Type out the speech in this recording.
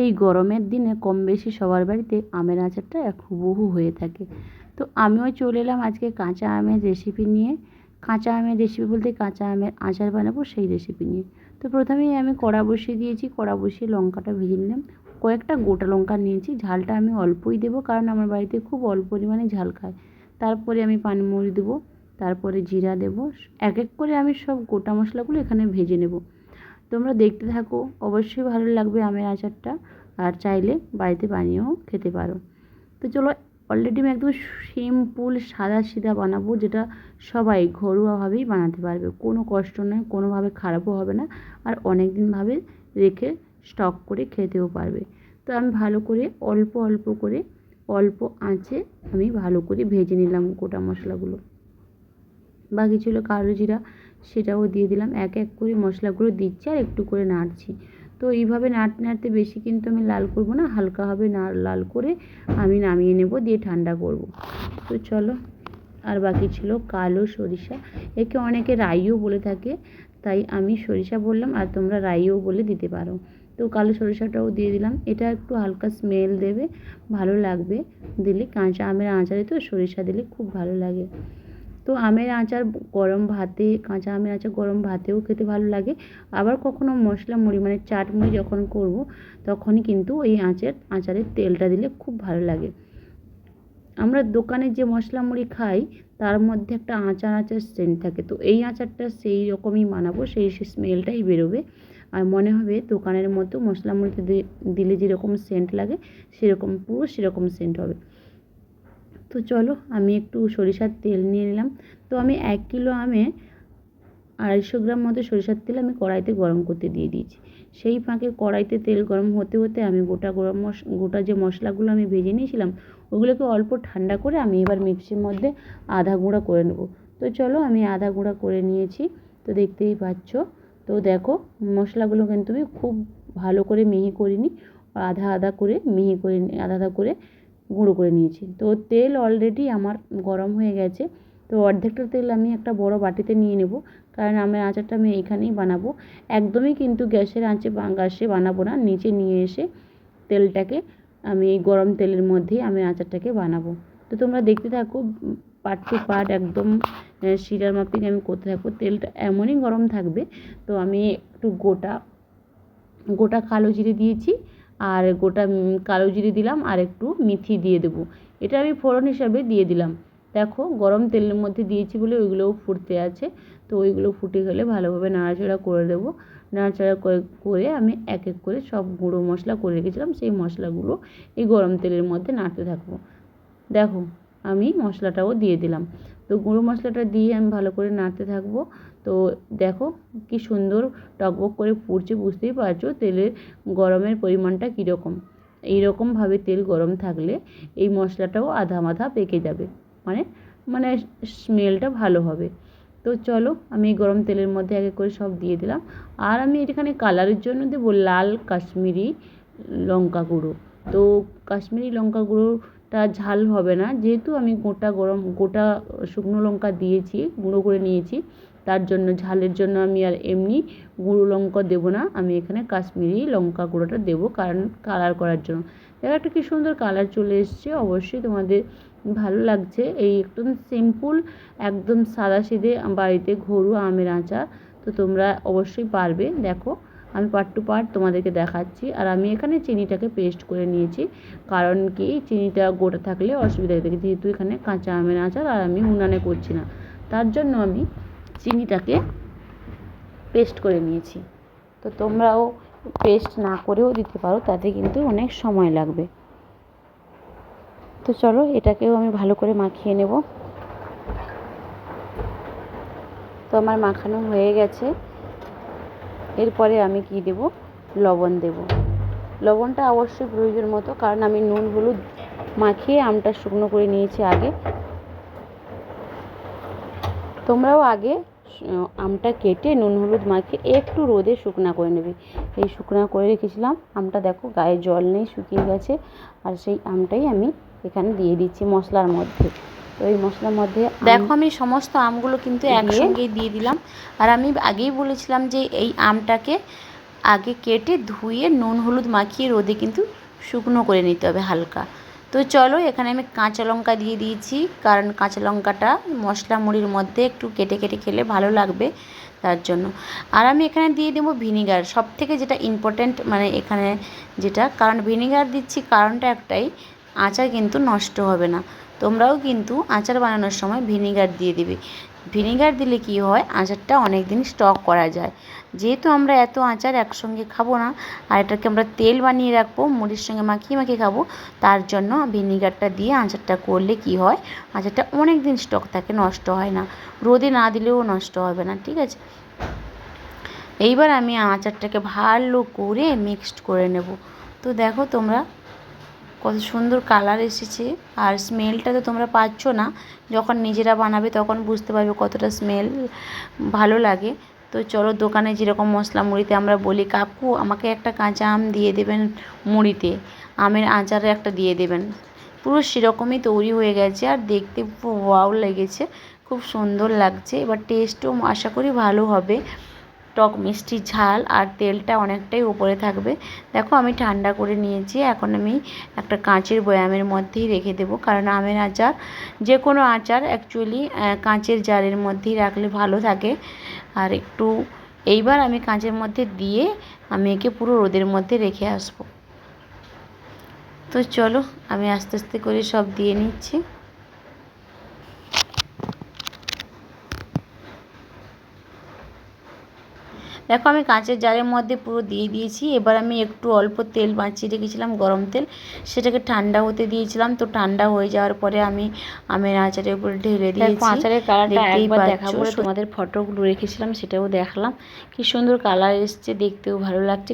এই গরমের দিনে কম বেশি সবার বাড়িতে আমের আচারটা হুবহু হয়ে থাকে। তো আমিও চলে এলাম আজকে কাঁচা আমের রেসিপি নিয়ে। কাঁচা আমের রেসিপি বলতে কাঁচা আমের আচার বানাবো সেই রেসিপি নিয়ে। তো প্রথমেই আমি কড়া বসিয়ে দিয়েছি, কড়া বসিয়ে লঙ্কাটা ভেজে নিলাম। কয়েকটা গোটা লঙ্কা নিয়েছি, ঝালটা আমি অল্পই দেবো কারণ আমার বাড়িতে খুব অল্প পরিমাণে ঝাল খায়। তারপরে আমি পানমরি দেবো, তারপরে জিরা দেবো, এক এক করে আমি সব গোটা মশলাগুলো এখানে ভেজে নেব। তোমরা দেখতে থাকো। অবশ্যই ভালো লাগবে আমের আচারটা। আর চাইলে বাড়িতে বানিয়েও খেতে পারো। তো চলো অলরেডি আমি একদম সিম্পল সাদা সিধা বানাবো, যেটা সবাই ঘরোয়াভাবেই বানাতে পারবে। কোনো কষ্ট নয়, কোনোভাবে খারাপও হবে না। আর অনেক দিনভাবে রেখে স্টক করে খেতেও পারবে। তো আমি ভালো করে অল্প অল্প করে, অল্প আঁচে আমি ভালো করে ভেজে নিলাম গোটা মশলাগুলো। বাকি ছিল কালো জিরা। সেটাও দিয়ে দিলাম। এক এক করে মশলাগুলো দিচ্ছি আর একটু করে নাড়ছি। তো এইভাবে নাড়তে নাড়তে বেশি কিন্তু আমি লাল করব না হালকাভাবে না, লাল করে আমি নামিয়ে নেব, দিয়ে ঠান্ডা করব। তো চলো, আর বাকি ছিল কালো সরিষা। একে অনেকে রাইও বলে থাকে, তাই আমি সরিষা বললাম আর তোমরা রাইও বলে দিতে পারো। তো কালো সরিষাটাও দিয়ে দিলাম। এটা একটু হালকা স্মেল দেবে, ভালো লাগবে দিলে। কাঁচা আমের আচারে তো সরিষা দিলে খুব ভালো লাগে। তো আমের আচার গরম ভাতে, কাঁচা আমের আচার গরম ভাতেও খেতে ভালো লাগে। আবার কখনো মশলা মুড়ি মানে চাট মুড়ি যখন করব, তখনই কিন্তু ওই আঁচের, আচারের তেলটা দিলে খুব ভালো লাগে। আমরা দোকানে যে মশলা মুড়ি খাই, তার মধ্যে একটা আচার আচার সেন্ট থাকে। তো এই আচারটা সেই রকমই বানাবো, সেই স্মেলটাই বেরোবে। আর মনে হবে দোকানের মতো মশলা মুড়িতে দিলে যেরকম সেন্ট লাগে, সেরকম, পুরো সেরকম সেন্ট হবে। তো চলো, আমি একটু সরিষার তেল নিয়ে নিলাম। তো আমি এক কিলো আমে আড়াইশো গ্রাম মতো সরিষার তেল আমি কড়াইতে গরম করতে দিয়ে দিয়েছি। সেই ফাঁকে কড়াইতে তেল গরম হতে হতে আমি গোটা গরম মশ, গোটা যে মশলাগুলো আমি ভেজে নিয়েছিলাম, ওগুলোকে অল্প ঠান্ডা করে আমি এবার মিক্সির মধ্যে আধা গুঁড়া করে নেব। তো চলো, আমি আধা গুঁড়া করে নিয়েছি, তো দেখতেই পাচ্ছ। তো দেখো, মশলাগুলো কিন্তু আমি খুব ভালো করে মিহি করিনি, আধা আধা করে মিহি করে আধা আধা করে গুঁড়ো করে নিয়েছি। তো তেল অলরেডি আমার গরম হয়ে গেছে। তো অর্ধেকটা তেল আমি একটা বড় বাটিতে নিয়ে নেব। কারণ আমার আচারটা আমি এইখানেই বানাবো। একদমই কিন্তু গ্যাসের আঁচে গ্যাসে বানাবো না। নিচে নিয়ে এসে তেলটাকে আমি এই গরম তেলের মধ্যেই আমি আচারটাকে বানাবো। তো তোমরা দেখতে থাকো পার্ট টু পার্ট একদম শিরার মাপিং আমি করতে থাকব। তেলটা এমনই গরম থাকবে। তো আমি একটু গোটা গোটা কালো জিরে দিয়েছি। আর গোটা কালো জিরে দিলাম আর একটু মেথি দিয়ে দেবো। এটা আমি ফোড়ন হিসাবে দিয়ে দিলাম। দেখো গরম তেলের মধ্যে দিয়েছি বলে ওইগুলোও ফুটতে আছে। তো ওইগুলো ফুটে গেলে ভালোভাবে নাড়াচাড়া করে দেবো। নাড়াচাড়া করে করে আমি এক এক করে সব গুঁড়ো মশলা করে রেখেছিলাম। সেই মশলাগুলো এই গরম তেলের মধ্যে নাড়তে থাকব। দেখো আমি মশলাটাও দিয়ে দিলাম। তো গুঁড়ো মশলাটা দিয়ে আমি ভালো করে নাড়তে থাকব। তো দেখো কি সুন্দর টকবক করে পুড়ছে, বুঝতেই পারছ তেলের গরমের পরিমাণটা কীরকম। এইরকমভাবে তেল গরম থাকলে এই মশলাটাও আধা মাধা পেকে যাবে মানে মানে স্মেলটা ভালো হবে। তো চলো আমি গরম তেলের মধ্যে আগে করে সব দিয়ে দিলাম। আর আমি এখানে কালারের জন্য দেবো লাল কাশ্মীরি লঙ্কা গুঁড়ো। তো কাশ্মীরি লঙ্কা গুঁড়োটা ঝাল হবে না। যেহেতু আমি গোটা গরম, গোটা শুকনো লঙ্কা দিয়েছি, গুঁড়ো করে নিয়েছি, তার জন্য, ঝালের জন্য আমি আর এমনি গুঁড়ো লঙ্কা দেবো না। আমি এখানে কাশ্মীরি লঙ্কা গুঁড়োটা দেবো কারণ কালার করার জন্য। দেখো একটা কী সুন্দর কালার চলে এসছে। অবশ্যই তোমাদের ভালো লাগছে। এই একদম সিম্পল একদম সাদাসিধে বাড়িতে ঘরোয়া আমের আচার, তো তোমরা অবশ্যই পারবে। দেখো আমি পার্ট টু পার্ট তোমাদেরকে দেখাচ্ছি। আর আমি এখানে চিনিটাকে পেস্ট করে নিয়েছি। কারণ কি? চিনিটা গোটা থাকলে অসুবিধা হয়ে থাকে। যেহেতু এখানে কাঁচা আমের আচার আর আমি উনানে করছি না। তার জন্য আমি চিনিটাকে পেস্ট করে নিয়েছি। তো তোমরাও পেস্ট না করেও দিতে পারো, তাতে কিন্তু অনেক সময় লাগবে। তো চলো, এটাকেও আমি ভালো করে মাখিয়ে নেব। তো আমার মাখানো হয়ে গেছে। এরপরে আমি কি দেব? লবণ দেব। লবণটা অবশ্যই প্রয়োজন মতো, কারণ আমি নুন, হলুদ মাখিয়ে আমটা শুকনো করে নিয়েছি আগে। তোমরাও আগে আমটা কেটে নুন, হলুদ মাখিয়ে একটু রোদে শুকনা করে নেবে। এই শুকনা করে রেখেছিলাম, আমটা দেখো গায়ে জল নেই, শুকিয়ে গেছে। আর সেই আমটাই আমি এখানে দিয়ে দিচ্ছি মশলার মধ্যে। তো এই মশলার মধ্যে দেখো আমি সমস্ত আমগুলো কিন্তু একসঙ্গেই দিয়ে দিলাম। আর আমি আগেই বলেছিলাম যে এই আমটাকে আগে কেটে ধুয়ে নুন হলুদ মাখিয়ে রোদে কিন্তু শুকনো করে নিতে হবে হালকা। তো চলো এখানে আমি কাঁচা লঙ্কা দিয়ে দিয়েছি কারণ কাঁচা লঙ্কাটা মশলা মুড়ির মধ্যে একটু কেটে কেটে খেলে ভালো লাগবে তার জন্য। আর আমি এখানে দিয়ে দেবো ভিনিগার। সব থেকে যেটা ইম্পর্ট্যান্ট মানে এখানে যেটা কারণ ভিনিগার দিচ্ছি কারণটা একটাই আচার কিন্তু নষ্ট হবে না। তোমরাও কিন্তু আচার বানানোর সময় ভিনিগার দিয়ে দিবে। ভিনিগার দিলে কি হয়? আচারটা অনেক দিন স্টক করা যায়। যেহেতু আমরা এত আচার একসঙ্গে খাব না, আর এটাকে আমরা তেল বানিয়ে রাখব, মুড়ির সঙ্গে মাখিয়ে মাখিয়ে খাব, তার জন্য ভিনিগারটা দিয়ে আচারটা করলে কি হয়? আচারটা অনেক দিন স্টক থাকে, নষ্ট হয় না। রোদে না দিলেও নষ্ট হবে না, ঠিক আছে? এইবার আমি আচারটাকে ভালো করে মিক্সড করে নেব। তো দেখো তোমরা কত সুন্দর কালার এসেছে। আর স্মেলটা তো তোমরা পাচ্ছ না। যখন নিজেরা বানাবে তখন বুঝতে পারবে কতটা স্মেল ভালো লাগে। তো চলো দোকানে যেরকম মশলা মুড়িতে আমরা বলি, কাকু, আমাকে একটা কাঁচা আম দিয়ে দেবেন মুড়িতে। আমের আচারে একটা দিয়ে দেবেন। পুরো সেরকমই তৈরি হয়ে গেছে আর দেখতে ওয়াও লেগেছে। খুব সুন্দর লাগছে। এবার টেস্টও আশা করি ভালো হবে। টক মিষ্টি ঝাল আর তেলটা অনেকটাই উপরে থাকবে। দেখো আমি ঠান্ডা করে নিয়েছি, এখন আমি একটা কাঁচের বয়ামের মধ্যেই রেখে দেবো। কারণ আমের আচার যে কোনো আচার অ্যাকচুয়ালি কাঁচের জারের মধ্যেই রাখলে ভালো থাকে। আর একটু, এইবার আমি কাঁচের মধ্যে দিয়ে আমি একে পুরো রোদের মধ্যে রেখে আসব। তো চলো, আমি আস্তে আস্তে করে সব দিয়ে নিচ্ছি। দেখো আমি কাঁচের জারের মধ্যে পুরো দিয়ে দিয়েছি। এবার আমি একটু অল্প তেল বাঁচিয়ে রেখেছিলাম গরম তেল। সেটাকে ঠান্ডা হতে দিয়েছিলাম। তো ঠান্ডা হয়ে যাওয়ার পরে আমি আমের আচারের উপরে ঢেলে দিয়েছি। আচারের কালারটা একবার দেখাবো। তোমাদের ফটোগুলো রেখেছিলাম সেটাও দেখলাম। কি সুন্দর কালার এসছে দেখতেও ভালো লাগছে।